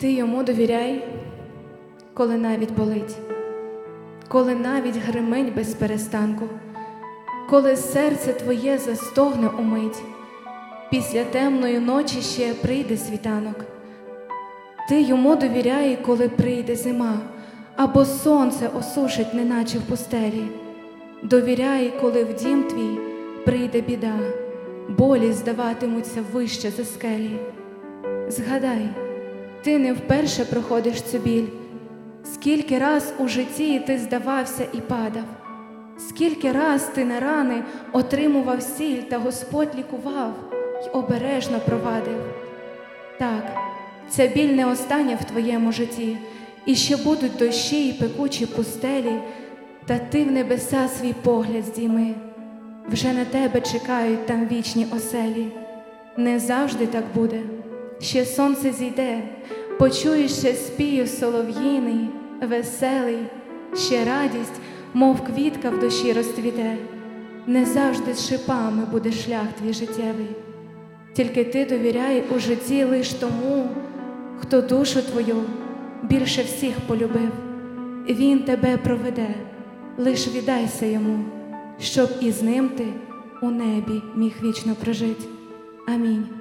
Ти йому довіряй, коли навіть болить, коли навіть гримить без перестанку, коли серце твоє застогне умить, після темної ночі ще прийде світанок. Ти йому довіряй, коли прийде зима, або сонце осушить, неначе в пустелі. Довіряй, коли в дім твій прийде біда, болі здаватимуться вище за скелі. Згадай, ти не вперше проходиш цю біль, скільки раз у житті ти здавався і падав, скільки раз ти на рани отримував сіль, та Господь лікував й обережно провадив. Так, ця біль не остання в твоєму житті, і ще будуть дощі й пекучі пустелі, та ти в небеса свій погляд здійми. Вже на тебе чекають там вічні оселі. Не завжди так буде. Ще сонце зійде, почуєш ще спів солов'їний, веселий, ще радість, мов квітка в душі розцвіте. Не завжди з шипами буде шлях твій життєвий. Тільки ти довіряй у житті лиш тому, хто душу твою більше всіх полюбив. Він тебе проведе, лиш віддайся йому, щоб із ним ти у небі міг вічно прожить. Амінь.